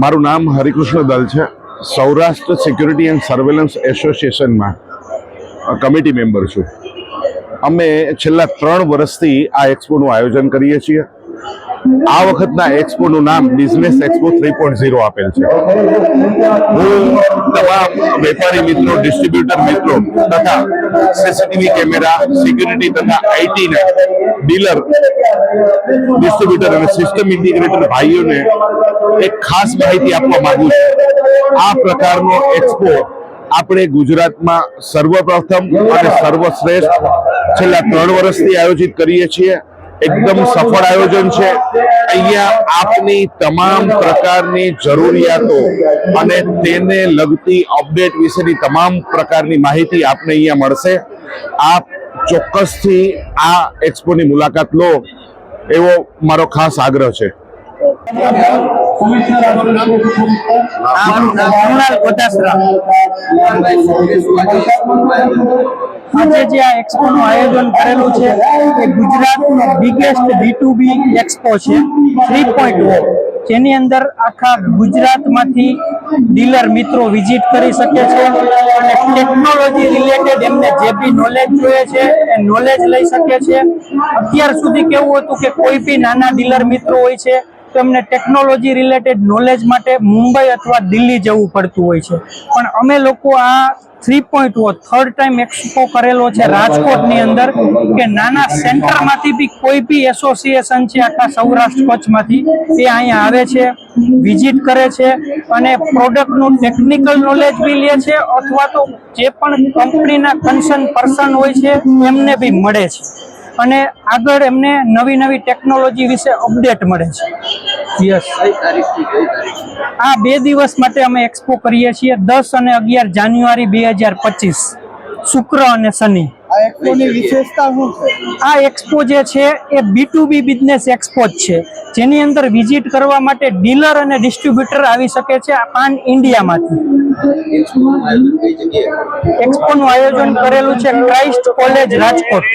મારું નામ હરિકૃષ્ણ દલ છે. સૌરાષ્ટ્ર સિક્યુરિટી એન્ડ સર્વેલન્સ એસોસિએશનમાં કમિટી મેમ્બર છું. અમે છેલ્લા ત્રણ વર્ષથી આ એક્સપોનું આયોજન કરીએ છીએ. આ વખતના એક્સપોનું નામ business expo three point zero આપેલ છે. હું તમામ વેપારી મિત્રો, ડિસ્ટ્રીબ્યુટર મિત્રો તથા સીસીટીવી કેમેરા, સિક્યુરિટી તથા આઈટીના ડીલર, ડિસ્ટ્રીબ્યુટર અને સિસ્ટમ ઇન્ટિગ્રેટર ભાઈઓને એક ખાસ માહિતી આપવા માંગુ છું. આ પ્રકારનો એક્સપો આપણે ગુજરાતમાં સર્વપ્રથમ અને સર્વશ્રેષ્ઠ છેલ્લા ત્રણ વર્ષથી આયોજિત કરીએ છીએ. એકદમ સફળ આયોજન છે. અહીંયા આપની તમામ પ્રકારની જરૂરિયાતો અને તેને લગતી અપડેટ વિશેની તમામ પ્રકારની માહિતી આપને અહીંયા મળશે. આપ ચોક્કસથી આ એક્સપોની મુલાકાત લો. એવો મારો ખાસ આગ્રહ છે. કૃણાલ કોટાસરા આજે જે આ એક્સપો નું આયોજન કરેલું છે, એ ગુજરાતનો biggest B to B expo છે થ્રી પોઈન્ટ જેની અંદર આખા ગુજરાતમાંથી ડીલર મિત્રો વિઝિટ કરી શકે છે અને ટેકનોલોજી રિલેટેડ એમને જે બી નોલેજ જોઈએ છે, એ નોલેજ લઈ શકે છે. અત્યાર સુધી કેવું હતું કે કોઈ બી નાના ડીલર મિત્રો હોય છે તો એમને ટેકનોલોજી રિલેટેડ નોલેજ માટે મુંબઈ અથવા દિલ્હી જવું પડતું હોય છે. પણ અમે લોકો આ three point third time expo કરેલો છે રાજકોટની અંદર, કે નાના સેન્ટરમાંથી બી કોઈ બી એસોસિએશન છે આખા સૌરાષ્ટ્ર કચ્છમાંથી, એ અહીંયા આવે છે વિઝિટ કરે છે, અને પ્રોડક્ટનું ટેકનિકલ નોલેજ બી લે છે, અથવા તો જે પણ કંપનીના કન્સર્ન પર્સન હોય છે, એમને બી મળે છે. અને આગળ એમને નવી નવી ટેકનોલોજી વિશે અપડેટ મળે છે. યસ આ બે દિવસ માટે અમે એક્સપો કરીએ છીએ દસ અને અગિયાર જાન્યુઆરી બે હજાર પચીસ શુક્ર અને શનિ. આ વિશેષતા આ એક્સપો જે છે એ B to B business expo જ છે જેની અંદર વિઝિટ કરવા માટે ડીલર અને ડિસ્ટ્રીબ્યુટર આવી શકે છે આ પાન ઇન્ડિયામાંથી. એક્સપોનું આયોજન કરેલું છે ક્રાઇસ્ટ કોલેજ રાજકોટ.